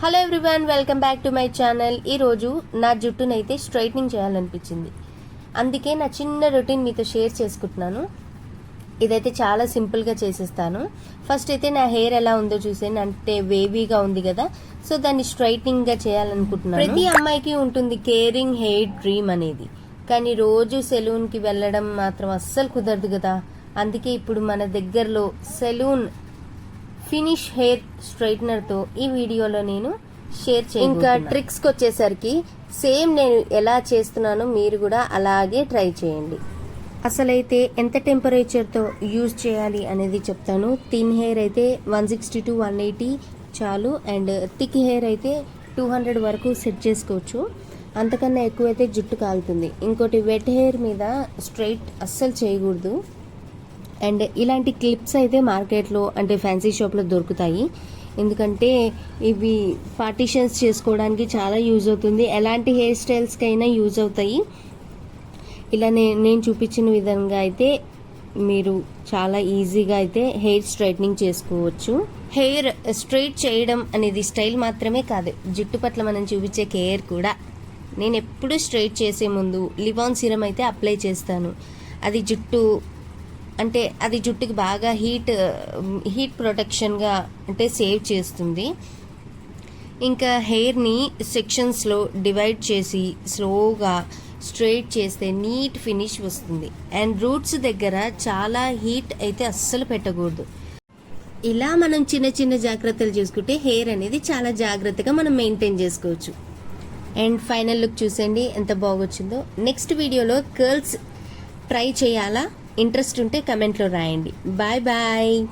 Hello everyone welcome back to my channel ఈరోజు నా జుట్టునైతే straightening చేయాలనిపించింది. అందుకే నా చిన్న రొటీన్ మీతో షేర్ చేసుకుంటున్నాను. ఇదైతే చాలా సింపుల్గా చేసేస్తాను. ఫస్ట్ అయితే నా హెయిర్ ఎలా ఉందో చూసాను అంటే వేవీగా ఉంది కదా. సో దాన్ని స్ట్రైట్నింగ్గా చేయాలనుకుంటున్నాను. ప్రతి అమ్మాయికి ఉంటుంది కేరింగ్ హెయిర్ డ్రీమ్ అనేది. కానీ రోజు సెలూన్కి వెళ్ళడం మాత్రం అస్సలు కుదరదు కదా. అందుకే ఇప్పుడు మన దగ్గరలో సెలూన్ ఫినిష్ హెయిర్ స్ట్రైట్నర్తో ఈ వీడియోలో నేను షేర్ చేయ ఇంకా ట్రిక్స్కి వచ్చేసరికి సేమ్ నేను ఎలా చేస్తున్నానో మీరు కూడా అలాగే ట్రై చేయండి. అసలైతే ఎంత టెంపరేచర్తో యూజ్ చేయాలి అనేది చెప్తాను. థిన్ హెయిర్ అయితే one sixty to one eighty చాలు అండ్ థిక్ హెయిర్ అయితే టూ హండ్రెడ్ వరకు సెట్ చేసుకోవచ్చు. అంతకన్నా ఎక్కువైతే జుట్టు కాలుతుంది. ఇంకోటి వెట్ హెయిర్ మీద స్ట్రైట్ అస్సలు చేయకూడదు. అండ్ ఇలాంటి క్లిప్స్ అయితే మార్కెట్లో అంటే ఫ్యాన్సీ షాప్లో దొరుకుతాయి. ఎందుకంటే ఇవి పార్టీషన్స్ చేసుకోవడానికి చాలా యూజ్ అవుతుంది. ఎలాంటి హెయిర్ స్టైల్స్కైనా యూజ్ అవుతాయి. ఇలా నే నేను చూపించిన విధంగా అయితే మీరు చాలా ఈజీగా అయితే హెయిర్ స్ట్రైట్నింగ్ చేసుకోవచ్చు. హెయిర్ స్ట్రైట్ చేయడం అనేది స్టైల్ మాత్రమే కాదు. జుట్టు పట్ల మనం చూపించే కేర్ కూడా. నేను ఎప్పుడు స్ట్రైట్ చేసే ముందు లివాన్ సిరం అయితే అప్లై చేస్తాను. అది జుట్టు అంటే అది జుట్టుకి బాగా హీట్ హీట్ ప్రొటెక్షన్గా అంటే సేవ్ చేస్తుంది. ఇంకా హెయిర్ని సెక్షన్స్లో డివైడ్ చేసి స్లోగా స్ట్రైట్ చేస్తే నీట్ ఫినిష్ వస్తుంది. అండ్ రూట్స్ దగ్గర చాలా హీట్ అయితే అస్సలు పెట్టకూడదు. ఇలా మనం చిన్న చిన్న జాగ్రత్తలు చూసుకుంటే హెయిర్ అనేది చాలా జాగ్రత్తగా మనం మెయింటైన్ చేసుకోవచ్చు. అండ్ ఫైనల్ లుక్ చూసండి ఎంత బాగొచ్చిందో. నెక్స్ట్ వీడియోలో కర్ల్స్ ట్రై చేయాలా? ఇంట్రెస్ట్ ఉంటే కమెంట్లో రాయండి. Bye bye.